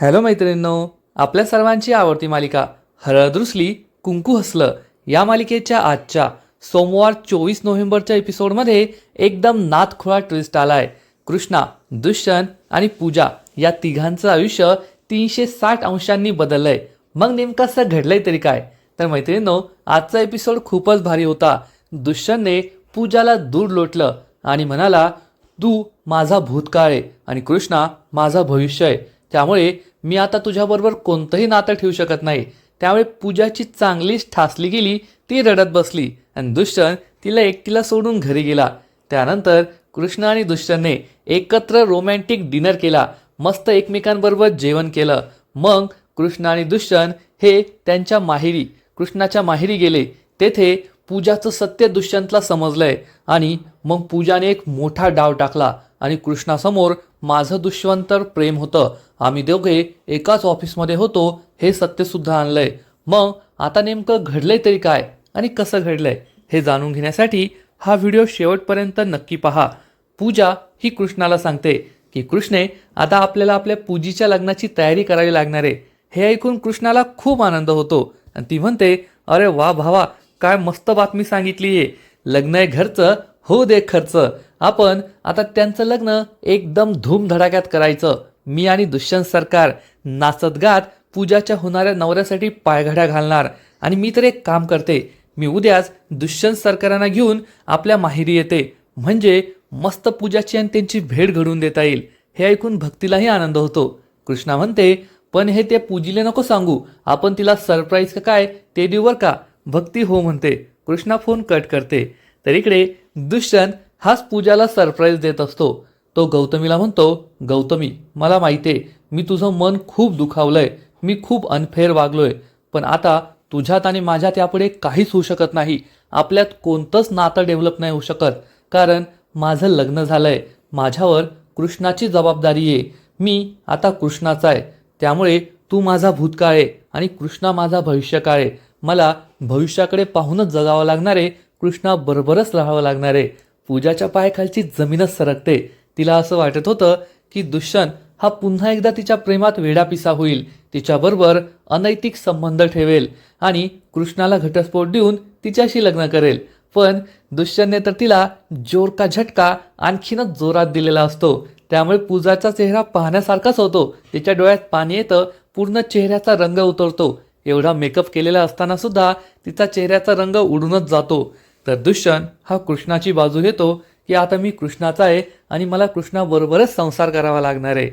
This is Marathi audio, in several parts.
हॅलो मैत्रिणींनो आपल्या सर्वांची आवडती मालिका हळद कुंकू हसलं या मालिकेच्या आजच्या सोमवार चोवीस नोव्हेंबरच्या एपिसोडमध्ये एकदम नाथखुळा ट्विस्ट आलाय. कृष्णा दुष्यंत आणि पूजा या तिघांचं आयुष्य तीनशे साठ अंशांनी बदललंय. मग नेमकं असं घडलंय तरी काय? तर मैत्रिणींनो आजचा एपिसोड खूपच भारी होता. दुष्यंतने पूजाला दूर लोटलं आणि म्हणाला तू माझा भूतकाळ आहे आणि कृष्णा माझा भविष्य आहे. त्यामुळे मी आता तुझ्याबरोबर कोणतंही नातं ठेवू शकत नाही. त्यामुळे पूजाची चांगलीच ठासली गेली ती रडत बसली आणि दुष्यंत तिला एकटीला सोडून घरी गेला. त्यानंतर कृष्ण आणि दुष्यंतने एकत्र रोमॅन्टिक डिनर केला. मस्त एकमेकांबरोबर जेवण केलं. मग कृष्ण आणि दुष्टन हे त्यांच्या माहेरी कृष्णाच्या माहेरी गेले. तेथे पूजाचं सत्य दुष्यंतला समजलंय आणि मग पूजाने एक मोठा डाव टाकला आणि कृष्णासमोर माझं दुष्यंतर प्रेम होतं. आम्ही दोघे एकाच ऑफिसमध्ये होतो हे सत्यसुद्धा आणलंय. मग आता नेमकं घडलंय तरी काय आणि कसं घडलंय हे जाणून घेण्यासाठी हा व्हिडिओ शेवटपर्यंत नक्की पहा. पूजा ही कृष्णाला सांगते की कृष्णे आता आपल्याला आपल्या पूजीच्या लग्नाची तयारी करावी लागणार आहे. हे ऐकून कृष्णाला खूप आनंद होतो आणि ती म्हणते अरे वा भावा काय मस्त बातमी सांगितली आहे. लग्न आहे घरचं हो दे खर्च. आपण आता त्यांचं लग्न एकदम धूमधडाक्यात करायचं. मी आणि दुष्यंत सरकार नाचत गात पूजाच्या होणाऱ्या नवऱ्यासाठी पायघड्या घालणार. आणि मी तर एक काम करते. मी उद्याच दुष्यंत सरकारांना घेऊन आपल्या माहेरी येते. म्हणजे मस्त पूजाची आणि त्यांची भेट घडवून देता येईल. हे ऐकून भक्तीलाही आनंद होतो. कृष्णा म्हणते पण हे ते पूजीले नको सांगू. आपण तिला सरप्राईज का काय? ते देऊवर का? भक्ती हो म्हणते. कृष्णा फोन कट करते. तर इकडे दुष्यंत हाच पूजाला सरप्राईज देत असतो. तो गौतमीला म्हणतो गौतमी मला माहिती आहे मी तुझं मन खूप दुखावलंय मी खूप अनफेअर वागलोय पण आता तुझ्यात आणि माझ्यात यापुढे काहीच होऊ शकत नाही. आपल्यात कोणतंच नातं डेव्हलप नाही होऊ शकत कारण माझं लग्न झालंय. माझ्यावर कृष्णाची जबाबदारी आहे. मी आता कृष्णाचा आहे. त्यामुळे तू माझा भूतकाळ आहे आणि कृष्णा माझा भविष्यकाळ आहे. मला भविष्याकडे पाहूनच जगावं लागणार आहे कृष्णा बरोबरच राहावं लागणार आहे. पूजाच्या पायाखालची जमीनच सरकते. तिला असं वाटत होतं की दुष्यंत हा पुन्हा एकदा तिच्या प्रेमात वेडापिसा होईल तिच्याबरोबर अनैतिक संबंध ठेवेल आणि कृष्णाला घटस्फोट देऊन तिच्याशी लग्न करेल. पण दुष्यंतने तर तिला जोर का झटका आणखीनच जोरात दिलेला असतो. त्यामुळे पूजाचा चेहरा पाहण्यासारखाच होतो. तिच्या डोळ्यात पाणी येतं पूर्ण चेहऱ्याचा रंग उतरतो. एवढा मेकअप केलेला असताना सुद्धा तिचा चेहऱ्याचा रंग उडूनच जातो. तर दुष्यंत हा कृष्णाची बाजू घेतो की आता मी कृष्णाचा आहे आणि मला कृष्णाबरोबरच संसार करावा लागणार आहे.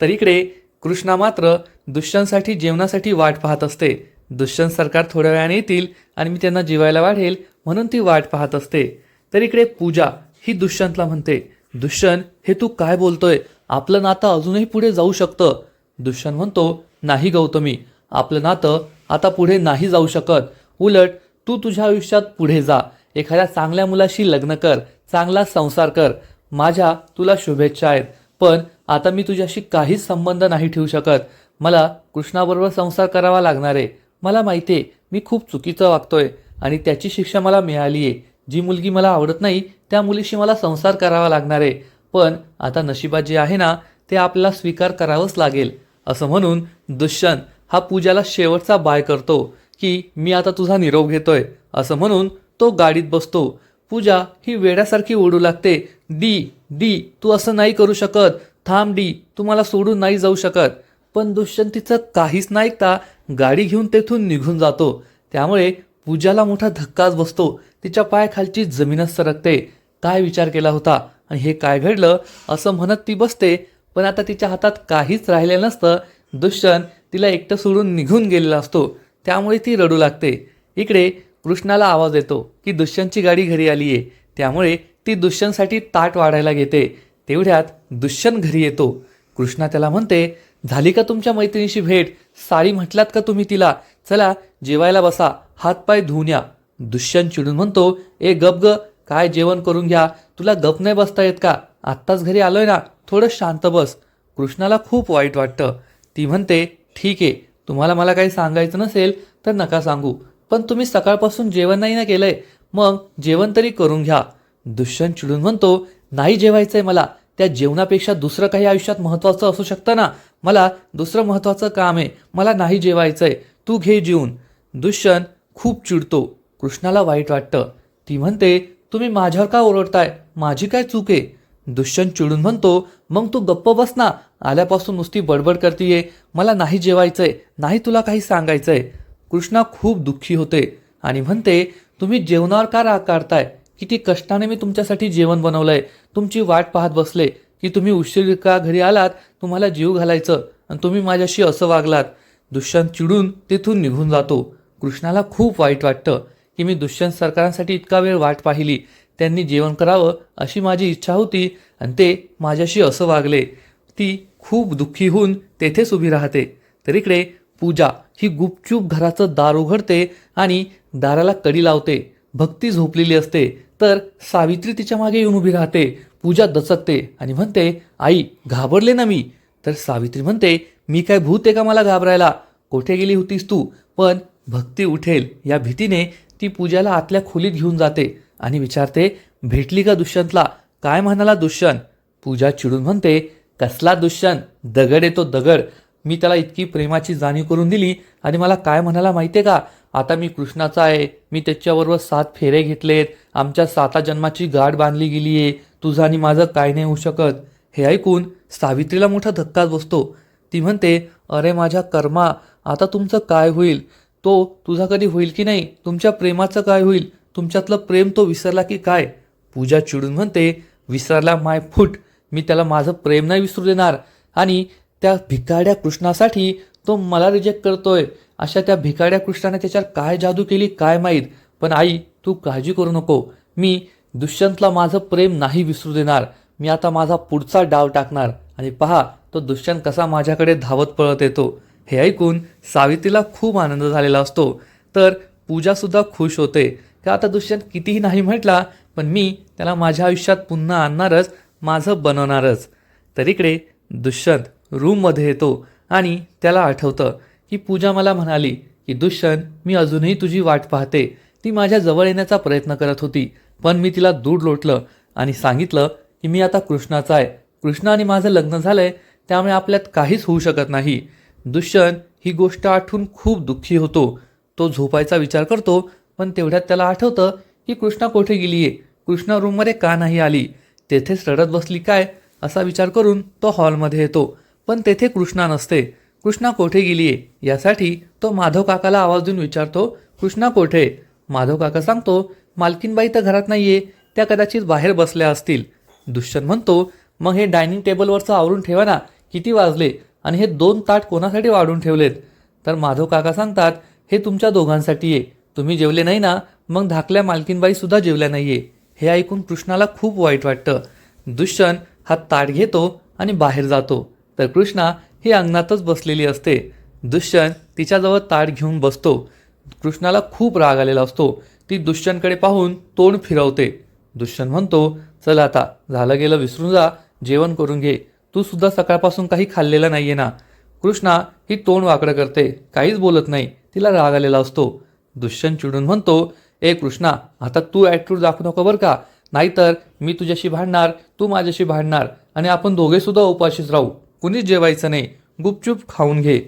तर इकडे कृष्णा मात्र दुष्यंतसाठी जेवणासाठी वाट पाहत असते. दुष्यंत सरकार थोड्या वेळाने येतील आणि मी त्यांना जेवायला वाढेल म्हणून ती वाट पाहत असते. तर इकडे पूजा ही दुष्यंतला म्हणते. दुष्यंत हे तू काय बोलतोय? आपलं नातं अजूनही पुढे जाऊ शकतं. दुष्यंत म्हणतो नाही गौतमी आपलं नातं आता पुढे नाही जाऊ शकत. उलट तू तुझ्या आयुष्यात पुढे जा. एखाद्या चांगल्या मुलाशी लग्न कर. चांगला संसार कर. माझ्या तुला शुभेच्छा आहेत. पण आता मी तुझ्याशी काहीच संबंध नाही ठेवू शकत. मला कृष्णाबरोबर संसार करावा लागणार आहे. मला माहिती आहे मी खूप चुकीचं वागतोय आणि त्याची शिक्षा मला मिळाली आहे. जी मुलगी मला आवडत नाही त्या मुलीशी मला संसार करावा लागणार आहे. पण आता नशिबात जे आहे ना ते आपल्याला स्वीकार करावंच लागेल. असं म्हणून दुष्यंत हा पूजाला शेवटचा बाय करतो की मी आता तुझा निरोप घेतोय. असं म्हणून तो गाडीत बसतो. पूजा ही वेड्यासारखी ओढू लागते. डी डी तू असं नाही करू शकत. थांब डी तुम्हाला सोडून नाही जाऊ शकत. पण दुष्यंत तिचं काहीच नाही ऐकता गाडी घेऊन तेथून निघून जातो. त्यामुळे पूजाला मोठा धक्काच बसतो. तिच्या पायाखालची जमीनच सरकते. काय विचार केला होता? आणि हे काय घडलं? असं म्हणत ती बसते. पण आता तिच्या हातात काहीच राहिलं नसतं. दुष्यंत तिला एकटं सोडून निघून गेलेला असतो. त्यामुळे ती रडू लागते. इकडे कृष्णाला आवाज येतो की दुष्यंतची गाडी घरी आली आहे त्यामुळे ती दुष्यंतसाठी ताट वाढायला घेते. तेवढ्यात दुष्यंत घरी येतो. कृष्णा त्याला म्हणते झाली का तुमच्या मैत्रिणीशी भेट? साडी म्हटलात का तुम्ही तिला? चला जेवायला बसा. हातपाय धुवून या. दुष्यंत चिडून म्हणतो ए गप ग काय जेवण करून घ्या? तुला गप नाही बसता येत का? आत्ताच घरी आलोय ना. थोडं शांत बस. कृष्णाला खूप वाईट वाटतं. ती म्हणते ठीक आहे. तुम्हाला मला काही सांगायचं नसेल तर नका सांगू. पण तुम्ही सकाळपासून जेवण नाही ना केलंय मग जेवण तरी करून घ्या. दुष्यंत चिडून म्हणतो नाही जेवायचंय मला. त्या जेवणापेक्षा दुसरं काही आयुष्यात महत्त्वाचं असू शकतं ना? मला दुसरं महत्त्वाचं काम आहे. मला नाही जेवायचंय. तू घे जेवून. दुष्यंत खूप चिडतो. कृष्णाला वाईट वाटतं. ती म्हणते तुम्ही माझ्यावर का ओरडताय? माझी काय चूक आहे? दुष्यंत चिडून म्हणतो मग तू गप्प बस ना. आल्यापासून नुसती बडबड करतीये. मला नाही जेवायचंय. नाही तुला काही सांगायचंय. कृष्णा खूप दुःखी होते आणि म्हणते तुम्ही जेवणावर का राग काढताय? किती कष्टाने मी तुमच्यासाठी जेवण बनवलंय. तुमची वाट पाहत बसले की तुम्ही उशीर का घरी आलात? तुम्हाला जीव घालायचं आणि तुम्ही माझ्याशी असं वागलात. दुष्यंत चिडून तिथून निघून जातो. कृष्णाला खूप वाईट वाटतं की मी दुष्यंत सरकारांसाठी इतका वेळ वाट पाहिली. त्यांनी जेवण करावं अशी माझी इच्छा होती आणि ते माझ्याशी असं वागले. ती खूप दुःखी होऊन तेथेच उभी राहते. तर इकडे पूजा ही गुपचूप घराचं दार उघडते आणि दाराला कडी लावते. भक्ती झोपलेली असते. तर सावित्री तिच्यामागे येऊन उभी राहते. पूजा दचकते आणि म्हणते आई घाबरले ना मी. तर सावित्री म्हणते मी काय भूत आहे का मला घाबरायला? कोठे गेली होतीस तू? पण भक्ती उठेल. या भीतीने ती पूजाला आतल्या खोलीत घेऊन जाते आणि विचारते भेटली का दुष्यंतला? काय म्हणाला दुष्यंत? पूजा चिडून म्हणते कसला दुष्यंत? दगड येतो दगड. मी त्याला इतकी प्रेमाची जाणीव करून दिली आणि मला काय म्हणाला माहितीये का? आता मी कृष्णाचा आहे. मी त्याच्याबरोबर सात फेरे घेतलेत. आमच्या साता जन्माची गाठ बांधली गेली आहे तुझं आणि माझं काय नाही होऊ शकत. हे ऐकून सावित्रीला मोठा धक्काच बसतो. ती म्हणते अरे माझ्या कर्मा आता तुमचं काय होईल? तो तुझा कधी होईल की नाही? तुमच्या प्रेमाचं काय होईल? तुमच्यातलं प्रेम तो विसरला की काय? पूजा चिडून म्हणते विसरला माय फूट. मी त्याला माझं प्रेम नाही विसरू देणार. आणि त्या भिकाड्या कृष्णासाठी तो मला रिजेक्ट करतोय. अशा त्या भिकाड्या कृष्णाने त्याच्यावर काय जादू केली काय माहीत? पण आई तू काळजी करू नको. मी दुष्यंतला माझं प्रेम नाही विसरू देणार. मी आता माझा पुढचा डाव टाकणार. आणि पहा तो दुष्यंत कसा माझ्याकडे धावत पळत येतो. हे ऐकून सावित्रीला खूप आनंद झालेला असतो. तर पूजासुद्धा खुश होते. का आता दुष्यंत कितीही नाही म्हटला पण मी त्याला माझ्या आयुष्यात पुन्हा आणणारच माझं बनवणारच. तर इकडे दुष्यंत रूममध्ये येतो आणि त्याला आठवतं की पूजा मला म्हणाली की दुष्यंत मी अजूनही तुझी वाट पाहते. ती माझ्या जवळ येण्याचा प्रयत्न करत होती पण मी तिला दूर लोटलं आणि सांगितलं की मी आता कृष्णाचा आहे. कृष्ण आणि माझं लग्न झालंय त्यामुळे आपल्यात काहीच होऊ शकत नाही. दुष्यंत ही गोष्ट आठवून खूप दुःखी होतो. तो झोपायचा विचार करतो पण तेवढ्यात त्याला आठवतं की कृष्णा कोठे गेली आहे कृष्णा रूममध्ये का नाही आली? तेथेच रडत बसली काय? असा विचार करून तो हॉलमध्ये येतो. पण तेथे कृष्णा नसते. कृष्णा कोठे गेली आहे यासाठी तो माधव काकाला आवाज देऊन विचारतो कृष्णा कोठे? माधव काका सांगतो मालकीनबाई तर घरात नाहीये. त्या कदाचित बाहेर बसल्या असतील. दुष्यंत म्हणतो मग हे डायनिंग टेबलवरचं आवरून ठेवा ना. किती वाजले आणि हे दोन ताट कोणासाठी वाढून ठेवलेत? तर माधव काका सांगतात हे तुमच्या दोघांसाठी आहे तुम्ही जेवले नाही ना मग धाकल्या मालकीनबाई सुद्धा जेवल्या आहे हे ऐकून कृष्णाला खूप वाईट वाटतं. दुष्यंत हा ताट घेतो आणि बाहेर जातो. तर कृष्णा ही अंगणातच बसलेली असते. दुष्यंत तिच्याजवळ ताट घेऊन बसतो. कृष्णाला खूप राग आलेला असतो. ती दुष्यंतकडे पाहून तोंड फिरवते. दुष्यंत म्हणतो चल आता झालं गेलं विसरून जा जेवण करून घे. तू सुद्धा सकाळपासून काही खाल्लेलं नाहीये ना. कृष्णा ही तोंड वाकडं करते. काहीच बोलत नाही. तिला राग आलेला असतो. दुष्यंत चिडून म्हणतो ए कृष्णा आता तू ॲटिट्यूड दाखवू नको बरं का. नाहीतर मी तुझ्याशी भांडणार तू माझ्याशी भांडणार आणि आपण दोघेसुद्धा उपाशीच राहू. कुणीच जेवायचं नाही. गुपचूप खाऊन घे.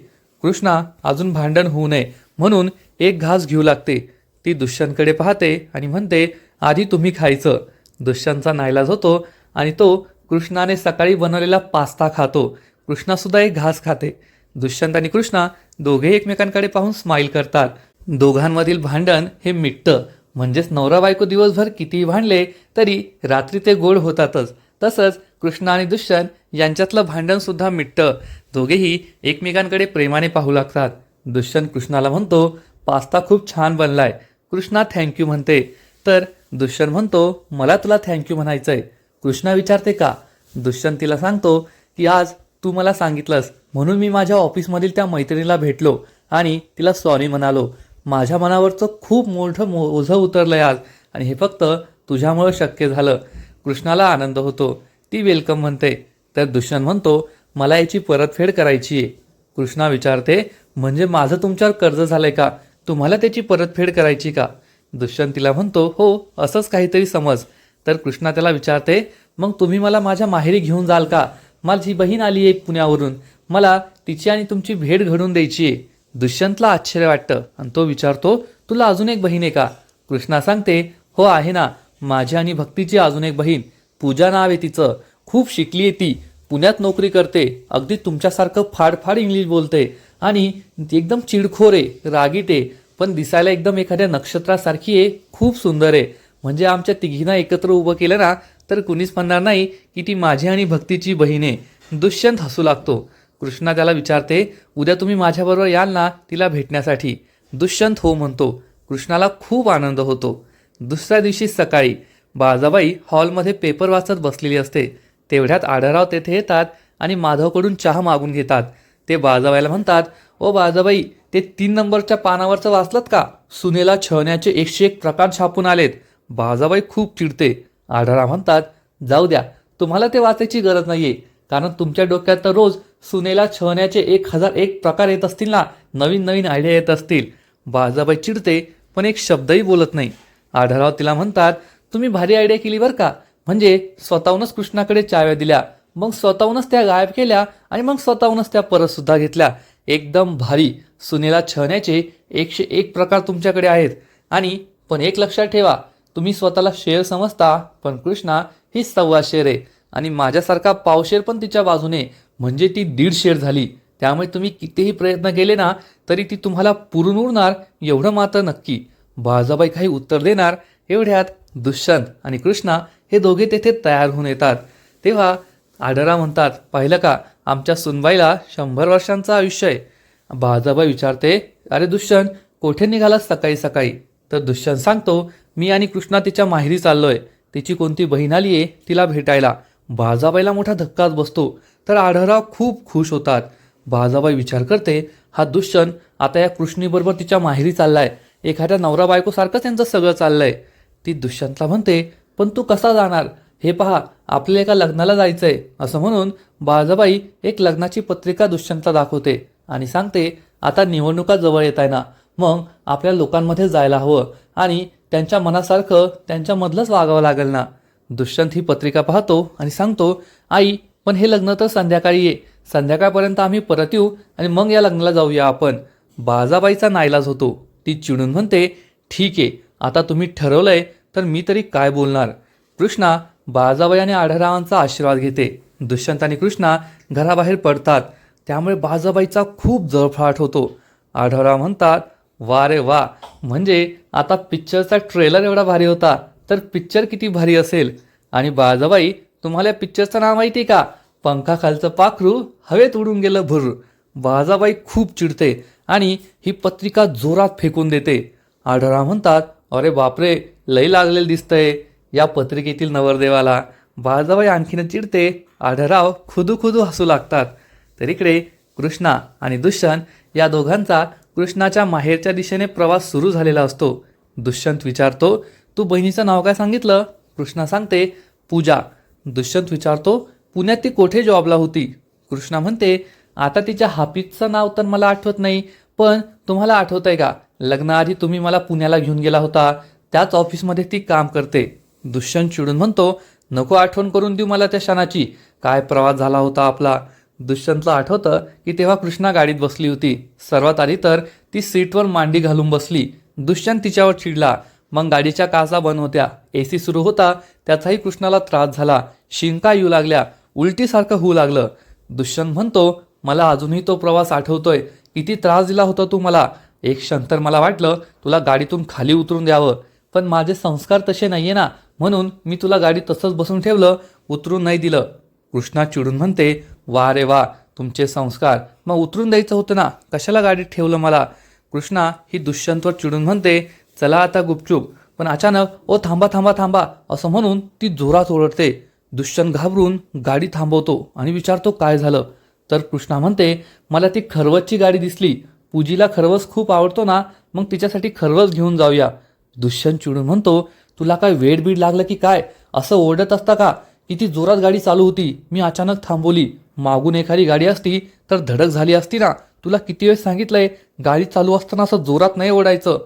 कृष्णा अजून भांडण होऊ नये. म्हणून एक घास घेऊ लागते. ती दुष्यंतकडे पाहते आणि म्हणते आधी तुम्ही खायचं. दुष्यंतचा नाईलाज होतो आणि तो कृष्णाने सकाळी बनवलेला पास्ता खातो. कृष्णासुद्धा एक घास खाते. दुष्यंत आणि कृष्णा दोघे एकमेकांकडे पाहून स्माईल करतात. दोघांमधील भांडण हे मिटतं. म्हणजेच नवरा बायको दिवसभर कितीही भांडले तरी रात्री ते गोड होतातच. तसंच कृष्ण आणि दुष्यंत यांच्यातलं भांडण सुद्धा मिटतं. दोघेही एकमेकांकडे प्रेमाने पाहू लागतात. दुष्यंत कृष्णाला म्हणतो पास्ता खूप छान बनलाय. कृष्णा थँक्यू म्हणते. तर दुष्यंत म्हणतो मला तुला थँक्यू म्हणायचं आहे कृष्णा विचारते का? दुष्यंत तिला सांगतो की आज तू मला सांगितलंस म्हणून मी माझ्या ऑफिसमधील त्या मैत्रिणीला भेटलो आणि तिला सॉरी म्हणालो. माझ्या मनावरचं खूप मोठं मो ओझं उतरलंय आज आणि हे फक्त तुझ्यामुळं शक्य झालं. कृष्णाला आनंद होतो. ती वेलकम म्हणते. तर दुष्यंत म्हणतो मला याची परतफेड करायची आहे. कृष्णा विचारते म्हणजे माझं तुमच्यावर कर्ज झालंय का? तुम्हाला त्याची परतफेड करायची का? दुष्यंत तिला म्हणतो हो असंच काहीतरी समज. तर कृष्णा त्याला विचारते मग तुम्ही मला माझ्या माहेरी घेऊन जाल का? माझी बहीण आली आहे पुण्यावरून मला तिची आणि तुमची भेट घडून द्यायची आहे. दुष्यंतला आश्चर्य वाटतं आणि तो विचारतो तुला अजून एक बहीण आहे का? कृष्णा सांगते हो आहे ना. माझी आणि भक्तीची अजून एक बहीण. पूजा नाव आहे तिचं. खूप शिकली आहे ती. पुण्यात नोकरी करते अगदी तुमच्यासारखं फाडफाड इंग्लिश बोलते आणि एकदम चिडखोर आहे रागीट आहे पण दिसायला एकदम एखाद्या नक्षत्रासारखी आहे खूप सुंदर आहे. म्हणजे आमच्या तिघींना एकत्र उभं केलं ना तर कुणीच म्हणणार नाही की ती माझी आणि भक्तीची बहीण आहे. दुष्यंत हसू लागतो. कृष्णा त्याला विचारते उद्या तुम्ही माझ्याबरोबर याल ना तिला भेटण्यासाठी? दुष्यंत हो म्हणतो. कृष्णाला खूप आनंद होतो. दुसऱ्या दिवशी सकाळी बाजाबाई हॉलमध्ये पेपर वाचत बसलेली असते. तेवढ्यात आढळराव तेथे येतात आणि माधवकडून चहा मागून घेतात. ते बाजाबाईला म्हणतात ओ बाजाबाई ते तीन नंबरच्या पानावरचं वाचलत का? सुनेला छळण्याचे एकशे एक प्रकार छापून आलेत. बाजाबाई खूप चिडते. आढळराव म्हणतात जाऊ द्या तुम्हाला ते वाचायची गरज नाहीये. कारण तुमच्या डोक्यात तर रोज सुनेला छळण्याचे एक हजार एक प्रकार येत असतील ना? नवीन नवीन आयडिया येत असतील. बाजाबाई चिडते पण एक शब्दही बोलत नाही. आढळराव तिला म्हणतात तुम्ही भारी आयडिया केली बरं का? म्हणजे स्वतःहूनच कृष्णाकडे चाव्या दिल्या मग स्वतःहूनच त्या गायब केल्या आणि मग स्वतःहूनच त्या परत सुद्धा घेतल्या. एकदम भारी. सुनेला छळण्याचे एकशे एक प्रकार तुमच्याकडे आहेत. आणि पण एक लक्षात ठेवा तुम्ही स्वतःला शेर समजता पण कृष्णा ही सव्वा शेर आहे आणि माझ्यासारखा पावशेर पण तिच्या बाजूने म्हणजे ती दीड शेर झाली. त्यामुळे तुम्ही कितीही प्रयत्न केले ना तरी ती तुम्हाला पुरून उरणार एवढं मात्र नक्की. बाळजाबाई काही उत्तर देणार एवढ्यात दुष्यंत आणि कृष्णा हे दोघे तेथे तयार होऊन येतात. तेव्हा आडरा म्हणतात पाहिलं का आमच्या सुनबाईला शंभर वर्षांचं आयुष्य आहे. बाजाबाई विचारते अरे दुष्यंत कोठे निघालास सकाळी सकाळी? तर दुष्यंत सांगतो मी आणि कृष्णा तिच्या माहेरी चाललोय. तिची कोणती बहीण आली आहे तिला भेटायला. बाजाबाईला मोठा धक्काच बसतो. तर आढळराव खूप खुश होतात. बाजाबाई विचार करते हा दुष्यंत आता या कृष्णीबरोबर तिच्या माहेरी चाललाय. एखाद्या नवरा बायकोसारखं त्यांचं सगळं चाललंय. ती दुष्यंतला म्हणते पण तू कसा जाणार? हे पहा आपल्या एका लग्नाला जायचंय. असं म्हणून बाळजाबाई एक लग्नाची पत्रिका दुष्यंतला दाखवते आणि सांगते आता निवडणुका जवळ येत आहे ना मग आपल्या लोकांमध्ये जायला हवं आणि त्यांच्या मनासारखं त्यांच्यामधलंच वागावं लागेल ना. दुष्यंत ही पत्रिका पाहतो आणि सांगतो आई पण हे लग्न तर संध्याकाळी ये. संध्याकाळपर्यंत आम्ही परत येऊ आणि मग या लग्नाला जाऊया आपण. बाळजाबाईचा नाईलाज होतो. ती चिडून म्हणते ठीक आहे आता तुम्ही ठरवलंय तर मी तरी काय बोलणार? कृष्णा बाजाबाई आणि आढळरावांचा आशीर्वाद घेते. दुष्यंत आणि कृष्णा घराबाहेर पडतात. त्यामुळे बाजाबाईचा खूप जळफळाट होतो. आढळराव म्हणतात वा रे वा! म्हणजे आता पिक्चरचा ट्रेलर एवढा भारी होता तर पिक्चर किती भारी असेल? आणि बाजाबाई तुम्हाला या पिक्चरचं नाव माहिती आहे का? पंखाखालचं पाखरू हवेत उडून गेलं भुर. बाजाबाई खूप चिडते आणि ही पत्रिका जोरात फेकून देते. आढळराव म्हणतात अरे बापरे! लई लागलेलं दिसतंय. या पत्रिकेतील नवरदेवाला बाळजाबाई आणखीन चिडते. आढराव खुदू खुदू हसू लागतात. तर इकडे कृष्णा आणि दुष्यंत या दोघांचा कृष्णाच्या माहेरच्या दिशेने प्रवास सुरू झालेला असतो. दुष्यंत विचारतो तू बहिणीचं नाव काय सांगितलं? कृष्णा सांगते पूजा. दुष्यंत विचारतो पुण्यात ती कोठे जॉबला होती? कृष्णा म्हणते आता तिच्या हाफिजचं नाव तर मला आठवत नाही पण तुम्हाला आठवत आहे का? लग्नाआधी तुम्ही मला पुण्याला घेऊन गेला होता. त्याच ऑफिसमध्ये ती काम करते. दुष्यंत चिडून म्हणतो नको आठवण करून देऊ मला त्या क्षणाची. काय प्रवास झाला होता आपला? दुष्यंतला आठवतं की तेव्हा कृष्णा गाडीत बसली होती. सर्वात आधी तर ती सीटवर मांडी घालून बसली. दुष्यंत तिच्यावर चिडला. मग गाडीच्या काचा बंद होत्या. ए सी सुरू होता. त्याचाही कृष्णाला त्रास झाला. शिंका येऊ लागल्या. उलटीसारखं होऊ लागलं. दुष्यंत म्हणतो मला अजूनही तो प्रवास आठवतोय. किती त्रास दिला होता तू मला. एक क्षण तर मला वाटलं तुला गाडीतून खाली उतरून द्यावं. पण माझे संस्कार तसे नाहीये ना. म्हणून मी तुला गाडी तसंच बसून ठेवलं उतरून नाही दिलं. कृष्णा चिडून म्हणते वा रे वा तुमचे संस्कार. मग उतरून द्यायचं होतं ना. कशाला गाडीत ठेवलं मला? कृष्णा ही दुष्यंतवर चिडून म्हणते चला आता गुपचूप. पण अचानक ओ थांबा थांबा थांबा. असं म्हणून ती जोरात ओरडते. दुष्यंत घाबरून गाडी थांबवतो आणि विचारतो काय झालं? तर कृष्णा म्हणते मला ती खरवसची गाडी दिसली. पूजीला खरवस खूप आवडतो ना. मग तिच्यासाठी खरवस घेऊन जाऊया. दुष्यंत चिडून म्हणतो तुला काय वेड बीड लागलं की काय? असं ओरडत असता का? किती जोरात गाडी चालू होती. मी अचानक थांबवली. मागून एखादी गाडी असती तर धडक झाली असती ना. तुला किती वेळ सांगितलंय? गाडी चालू असताना असं जोरात नाही ओढायचं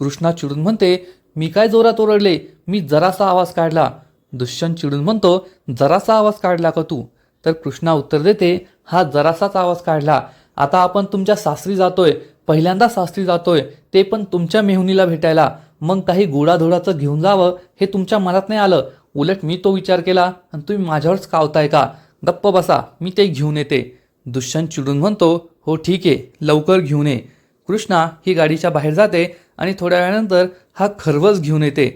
कृष्णा चिडून म्हणते मी काय जोरात ओरडले? मी जरासा आवाज काढला. दुष्यंत चिडून म्हणतो जरासा आवाज काढला का तू? तर कृष्णा उत्तर देते हा जरासाच आवाज काढला. आता आपण तुमच्या सासरी जातोय. पहिल्यांदा सासरी जातोय. ते पण तुमच्या मेहुनीला भेटायला. मग काही गोडाधोडाचं घेऊन जावं हे तुमच्या मनात नाही आलं. उलट मी तो विचार केला आणि तुम्ही माझ्यावरच कावताय का? गप्प बसा मी ते घेऊन येते. दुष्यंत चिडून म्हणतो हो ठीक आहे लवकर घेऊन ये. कृष्णा ही गाडीच्या बाहेर जाते आणि थोड्या वेळानंतर हा खरवस घेऊन येते.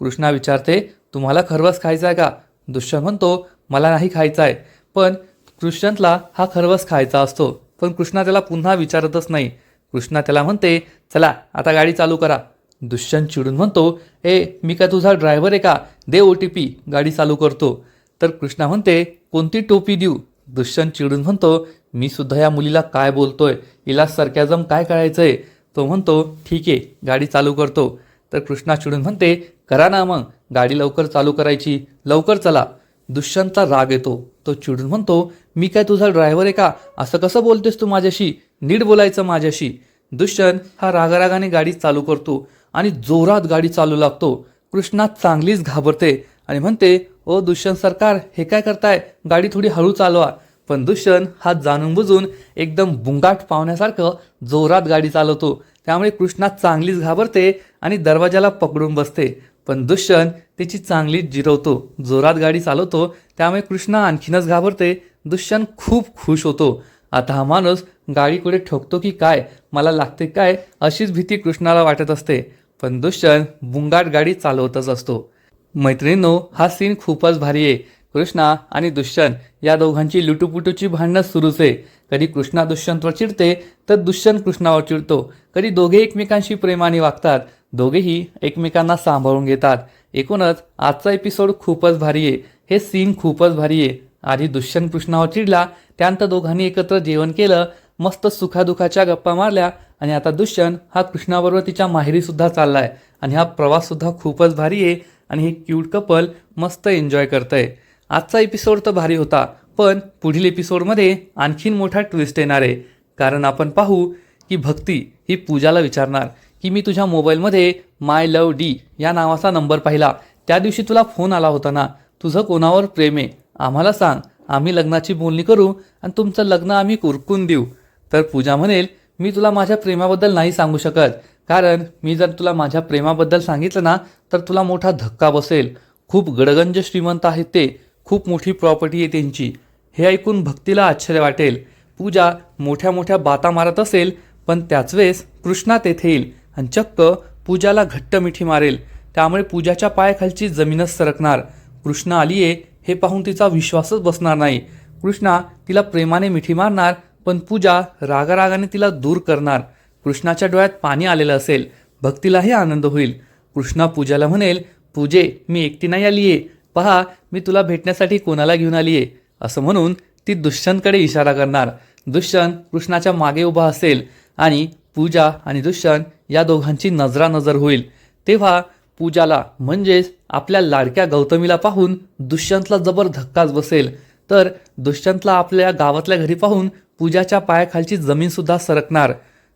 कृष्णा विचारते तुम्हाला खरवस खायचा आहे का? दुष्यंत म्हणतो मला नाही खायचा आहे पण कृष्णंतला हा खरवस खायचा असतो. पण कृष्णा त्याला पुन्हा विचारतच नाही. कृष्णा त्याला म्हणते चला आता गाडी चालू करा. दुष्यंत चिडून म्हणतो ए मी काय तुझा ड्रायव्हर आहे का? दे ओ टी पी गाडी चालू करतो. तर कृष्णा म्हणते कोणती टोपी देऊ? दुष्यंत चिडून म्हणतो मी सुद्धा या मुलीला काय बोलतोय? हिला सरक्याजम काय करायचं आहे तो म्हणतो ठीक आहे गाडी चालू करतो. तर कृष्णा चिडून म्हणते करा ना मग गाडी लवकर चालू करायची लवकर चला. दुष्यंतचा राग येतो तो चिडून म्हणतो मी काय तुझा ड्रायव्हर आहे का? असं कसं बोलतेस तू माझ्याशी? नीट बोलायचं माझ्याशी. दुष्यंत हा रागारागाने गाडी चालू करतो आणि जोरात गाडी चालू लागतो. कृष्णा चांगलीच घाबरते आणि म्हणते ओ दुष्यंत सरकार हे काय करताय? गाडी थोडी हळू चालवा. पण दुष्यंत हा जाणून बुजून एकदम बुंगाट पावण्यासारखं जोरात गाडी चालवतो. त्यामुळे कृष्णा चांगलीच घाबरते आणि दरवाजाला पकडून बसते. पण दुष्यंत त्याची चांगलीच जिरवतो. जोरात गाडी चालवतो त्यामुळे कृष्णा आणखीनच घाबरते. दुष्यंत खूप खुश होतो. आता हा माणूस गाडी कुठे ठोकतो की काय मला लागते काय अशीच भीती कृष्णाला वाटत असते. पण दुष्यंत बुंगाट गाडी चालवतच असतो. मैत्रिणींनो हा सीन खूपच भारी आहे. कृष्णा आणि दुष्यंत या दोघांची लुटूपुटूची भांडणं सुरूच आहे. कधी कृष्णा दुष्यंतवर चिडते तर दुष्यंत कृष्णावर चिडतो. कधी दोघे एकमेकांशी प्रेमाने वागतात दोघेही एकमेकांना सांभाळून घेतात. एकूणच आजचा एपिसोड खूपच भारी आहे. हे सीन खूपच भारी आहे. आधी दुष्यंत कृष्णावर चिडला त्यानंतर दोघांनी एकत्र जेवण केलं मस्त सुखादुखाच्या गप्पा मारल्या आणि आता दुष्यंत हा कृष्णाबरोबर तिच्या माहेरीसुद्धा चालला आहे आणि हा प्रवाससुद्धा खूपच भारी आहे आणि हे क्यूट कपल मस्त एन्जॉय करतंय. आजचा एपिसोड तर भारी होता पण पुढील एपिसोडमध्ये आणखीन मोठा ट्विस्ट येणार आहे. कारण आपण पाहू की भक्ती ही पूजाला विचारणार की मी तुझ्या मोबाईलमध्ये माय लव डी या नावाचा नंबर पाहिला. त्या दिवशी तुला फोन आला होता ना तुझं कोणावर प्रेम आहे? आम्हाला सांग आम्ही लग्नाची बोलणी करू आणि तुमचं लग्न आम्ही उरकून देऊ. तर पूजा म्हणेल मी तुला माझ्या प्रेमाबद्दल नाही सांगू शकत. कारण मी जर तुला माझ्या प्रेमाबद्दल सांगितलं ना तर तुला मोठा धक्का बसेल. खूप गडगंज श्रीमंत आहेत ते खूप मोठी प्रॉपर्टी आहे त्यांची. हे ऐकून भक्तीला आश्चर्य वाटेल. पूजा मोठ्या मोठ्या बाता मारत असेल पण त्याच वेळेस कृष्णा तेथे येईल आणि चक्क पूजाला घट्ट मिठी मारेल. त्यामुळे पूजाच्या पायाखालची जमीनच सरकणार. कृष्णा आलीये हे पाहून तिचा विश्वासच बसणार नाही. कृष्णा तिला प्रेमाने मिठी मारणार पण पूजा रागारागाने तिला दूर करणार. कृष्णाच्या डोळ्यात पाणी आलेलं असेल. भक्तीलाही आनंद होईल. कृष्णा पूजाला म्हणेल पूजे मी एकटी नाही आलीये. पहा मी तुला भेटण्यासाठी कोणाला घेऊन आली आहे असं म्हणून ती दुष्यंतकडे इशारा करणार. दुष्यंत कृष्णाच्या मागे उभा असेल आणि पूजा आणि दुष्यंत या दोघांची नजरानजर होईल. तेव्हा पूजाला म्हणजेच आपल्या लाडक्या गौतमीला पाहून दुष्यंतला जबर धक्काच बसेल. तर दुष्यंतला आपल्या गावातल्या घरी पाहून पूजाच्या पायाखालची जमीनसुद्धा सरकणार.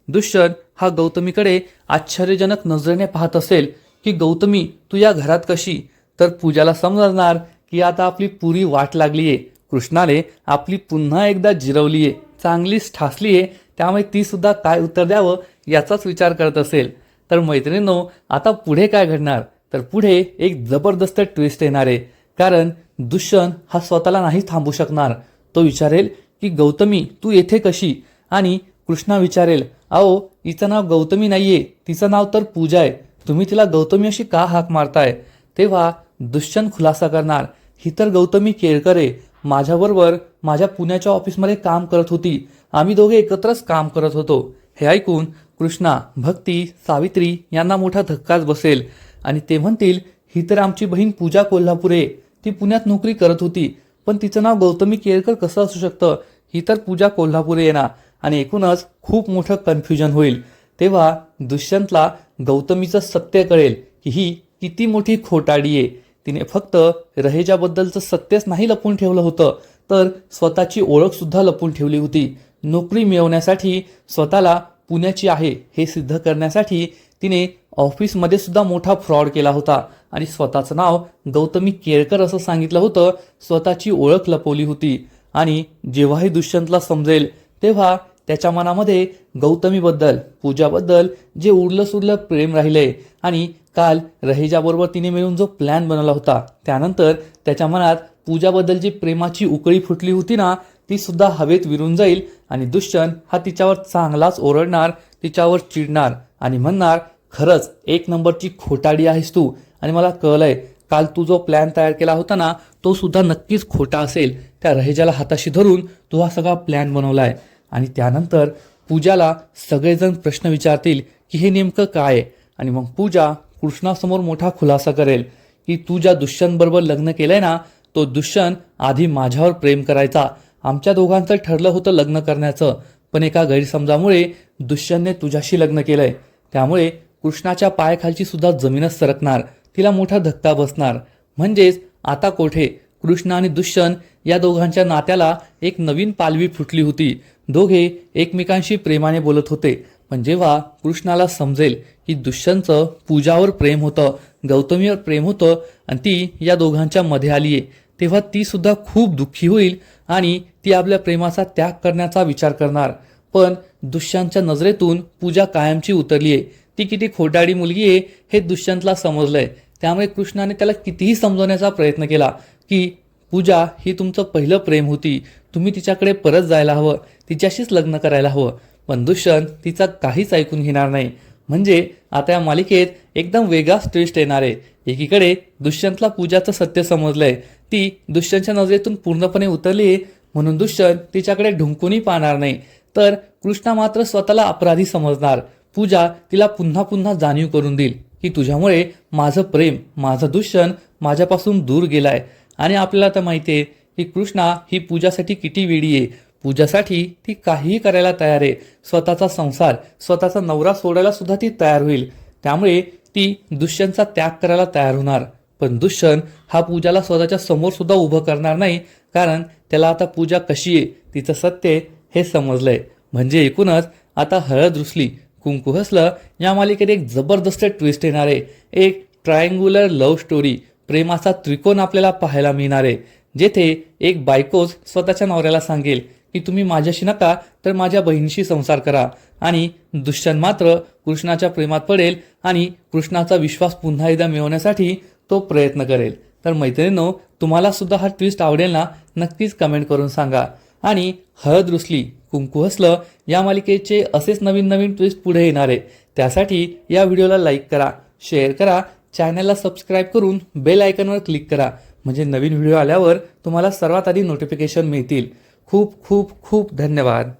दुष्यंत हा गौतमीकडे आश्चर्यजनक नजरेने पाहत असेल की गौतमी तू या घरात कशी तर पूजाला समजणार की आता आपली पुरी वाट लागली आहे कृष्णाने आपली पुन्हा एकदा जिरवली आहे चांगलीच ठासली आहे त्यामुळे तीसुद्धा काय उत्तर द्यावं याचाच विचार करत असेल. तर मैत्रिणींनो आता पुढे काय घडणार? तर पुढे एक जबरदस्त ट्विस्ट येणार आहे. कारण दुष्यंत हा स्वतःला नाही थांबू शकणार. तो विचारेल की गौतमी तू येथे कशी? आणि कृष्णा विचारेल अहो हिचं नाव गौतमी नाहीये. तिचं नाव तर पूजा आहे. तुम्ही तिला गौतमी अशी का हाक मारताय? तेव्हा दुष्यंत खुलासा करणार ही तर गौतमी केळकर आहे. माझ्याबरोबर माझ्या पुण्याच्या ऑफिसमध्ये काम करत होती. आम्ही दोघे एकत्रच काम करत होतो. हे ऐकून कृष्णा भक्ती सावित्री यांना मोठा धक्काच बसेल. आणि ते म्हणतील ही तर आमची बहीण पूजा कोल्हापुरे. ती पुण्यात नोकरी करत होती. पण तिचं नाव गौतमी केळकर कसं असू शकतं? ही तर पूजा कोल्हापुरे येणार आणि एकूणच खूप मोठं कन्फ्युजन होईल. तेव्हा दुष्यंतला गौतमीचं सत्य कळेल की ही किती मोठी खोटाडी आहे. तिने फक्त रहेजाबद्दलचं सत्यच नाही लपून ठेवलं होतं. तर स्वतःची ओळखसुद्धा लपून ठेवली होती. नोकरी मिळवण्यासाठी स्वतःला पुण्याची आहे हे सिद्ध करण्यासाठी तिने ऑफिसमध्ये सुद्धा मोठा फ्रॉड केला होता. आणि स्वतःचं नाव गौतमी केळकर असं सांगितलं होतं स्वतःची ओळख लपवली होती. आणि जेव्हाही दुष्यंतला समजेल तेव्हा त्याच्या मनामध्ये गौतमीबद्दल पूजाबद्दल जे उरलं सुरलं प्रेम राहिलंय आणि काल रहेजाबरोबर तिने मिळून जो प्लॅन बनवला होता त्यानंतर त्याच्या मनात पूजाबद्दल जी प्रेमाची उकळी फुटली होती ना ती सुद्धा हवेत विरून जाईल आणि दुष्यंत हा तिच्यावर चांगलाच ओरडणार तिच्यावर चिडणार आणि म्हणणार खरंच एक नंबरची खोटाडी आहेस तू. आणि मला कळलंय काल तू जो प्लॅन तयार केला होता ना तो सुद्धा नक्कीच खोटा असेल. त्या रहेजाला हाताशी धरून तू हा सगळा प्लॅन बनवलाय. आणि त्यानंतर पूजाला सगळेजण प्रश्न विचारतील की हे नेमकं काय आहे? आणि मग पूजा कृष्णासमोर मोठा खुलासा करेल की तू ज्या दुष्यंतबरोबर लग्न केलंय ना तो दुष्यंत आधी माझ्यावर प्रेम करायचा. आमच्या दोघांचं ठरलं होतं लग्न करण्याचं पण एका गैरसमजामुळे दुष्यंतने तुझ्याशी लग्न केलंय. त्यामुळे कृष्णाच्या पायाखालची सुद्धा जमीनच सरकणार तिला मोठा धक्का बसणार. म्हणजेच आता कोठे? कृष्ण आणि दुष्यंत या दोघांच्या नात्याला एक नवीन पालवी फुटली होती. दोघे एकमेकांशी प्रेमाने बोलत होते. पण जेव्हा कृष्णाला समजेल की दुष्यंतचं पूजावर प्रेम होतं गौतमीवर प्रेम होतं आणि ती या दोघांच्या मध्ये आली आहे तेव्हा ती सुद्धा खूप दुःखी होईल आणि ती आपल्या प्रेमाचा त्याग करण्याचा विचार करणार. पण दुष्यंतच्या नजरेतून पूजा कायमची उतरली आहे ती किती खोटाडी मुलगी आहे हे दुष्यंतला समजलंय. त्यामुळे कृष्णाने त्याला कितीही समजवण्याचा प्रयत्न केला की पूजा ही तुमचं पहिलं प्रेम होती. तुम्ही तिच्याकडे परत जायला हवं. तिच्याशीच लग्न करायला हवं. पण दुष्यंत तिचा काहीच ऐकून घेणार नाही. म्हणजे आता या मालिकेत एकदम वेगळाच ट्विस्ट येणार. आहे एकीकडे दुष्यंतला पूजाचं सत्य समजलंय. ती दुष्यंतच्या नजरेतून पूर्णपणे उतरली आहे म्हणून दुष्यंत तिच्याकडे ढुंकूनही पाहणार नाही. तर कृष्णा मात्र स्वतःला अपराधी समजणार. पूजा तिला पुन्हा पुन्हा जाणीव करून देईल की तुझ्यामुळे माझं प्रेम माझं दुष्यंत माझ्यापासून दूर गेलाय. आणि आपल्याला तर माहिती आहे की कृष्णा ही पूजासाठी किती वेळी आहे. पूजासाठी ती काहीही करायला तयार आहे. स्वतःचा संसार स्वतःचा नवरा सोडायला सुद्धा ती तयार होईल. त्यामुळे ती दुष्यंतचा त्याग करायला तयार होणार. पण दुष्यंत हा पूजाला स्वतःच्या समोर सुद्धा उभं करणार नाही कारण त्याला आता पूजा कशी आहे तिचं सत्य आहे हे समजलंय. म्हणजे एकूणच आता हळद रुसली कुंकू हसलं या मालिकेत एक जबरदस्त ट्विस्ट येणार आहे. एक ट्रायंग्युलर लव्ह स्टोरी प्रेमाचा त्रिकोण आपल्याला पाहायला मिळणार आहे जेथे एक बायकोच स्वतःच्या नवऱ्याला सांगेल की तुम्ही माझ्याशी नका तर माझ्या बहिणीशी संसार करा. आणि दुष्यंत मात्र कृष्णाच्या प्रेमात पडेल आणि कृष्णाचा विश्वास पुन्हा एकदा मिळवण्यासाठी तो प्रयत्न करेल. तर मैत्रिणींनो तुम्हाला सुद्धा हा ट्विस्ट आवडेल ना? नक्कीच कमेंट करून सांगा. आणि हळद रुसली कुंकू हसलं या मालिकेचे असेच नवीन नवीन ट्विस्ट पुढे येणार आहे. त्यासाठी या व्हिडिओला लाईक करा शेअर करा चॅनलला सबस्क्राईब करून बेल आयकनवर क्लिक करा. म्हणजे नवीन व्हिडिओ आल्यावर तुम्हाला सर्वात आधी नोटिफिकेशन मिळतील. खूप खूप खूप धन्यवाद.